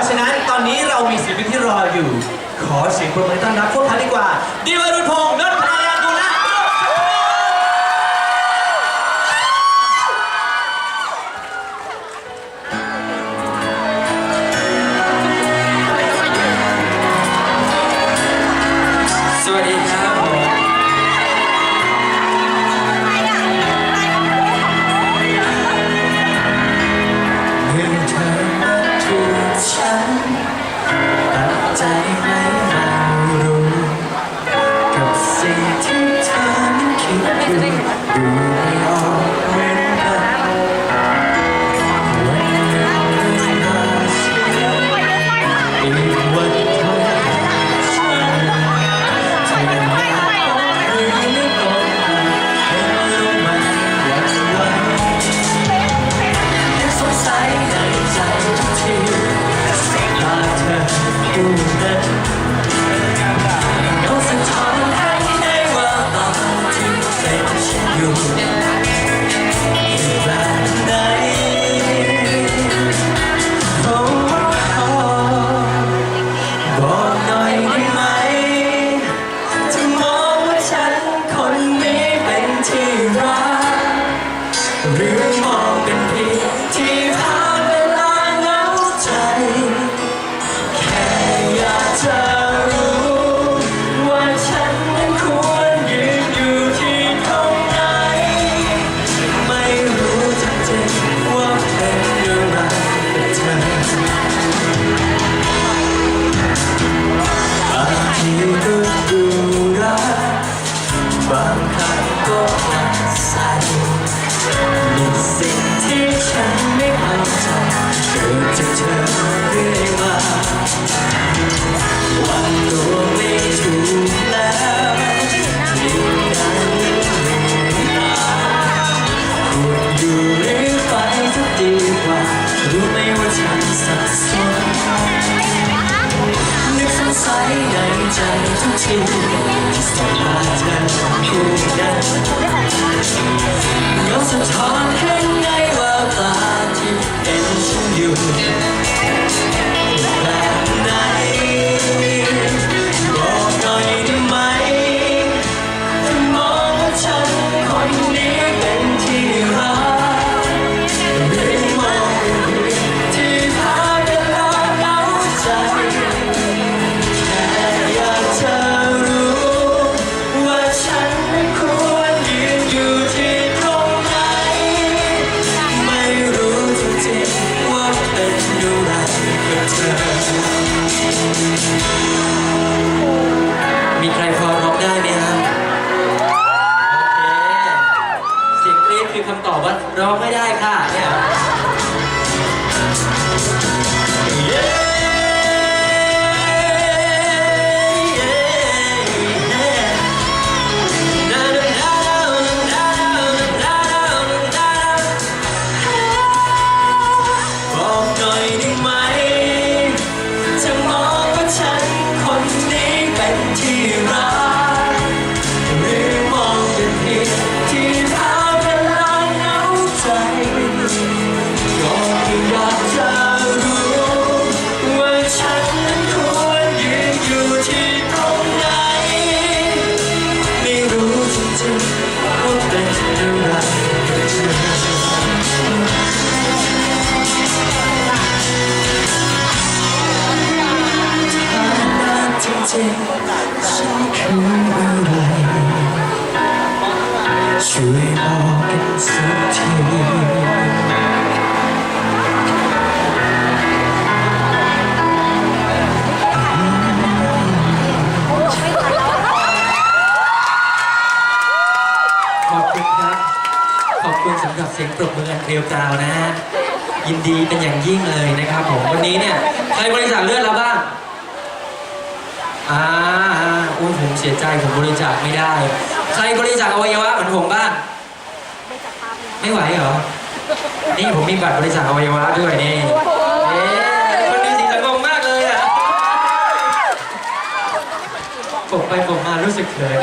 ราะฉะนั้นตอนนี้เรามีศิลปิที่รออยู่ ขอเสียงปรบมือต้อนรับพวกเขาดีกว่าดิวรุณพงศ์น teardrop. Really? แรงใจทุกทีที่สมากันคู่กันเราสะท้อนให้ ค่ะเนี่ย เจ็บสักแไหช่วยบอกกันสักทีคุณสำหรับเสียงปรบมือเรีวกราวนะฮะยินดีเป็นอย่างยิ่งเลยนะครับผมวันนี้เนี่ยใครบริจาคเลือดเราบ้าง อ่าอุ้ยผมเสียใจผมบริจาคไม่ได้ ใครบริจาคอวัยวะเหมือนผมบ้าง ไม่ไหวเหรอ นี่ผมมีบัตรบริจาคอวัยวะด้วยนี่เอ๊ะคนดีสิงงมากเลยอะปกไปปกมารู้สึกเขิน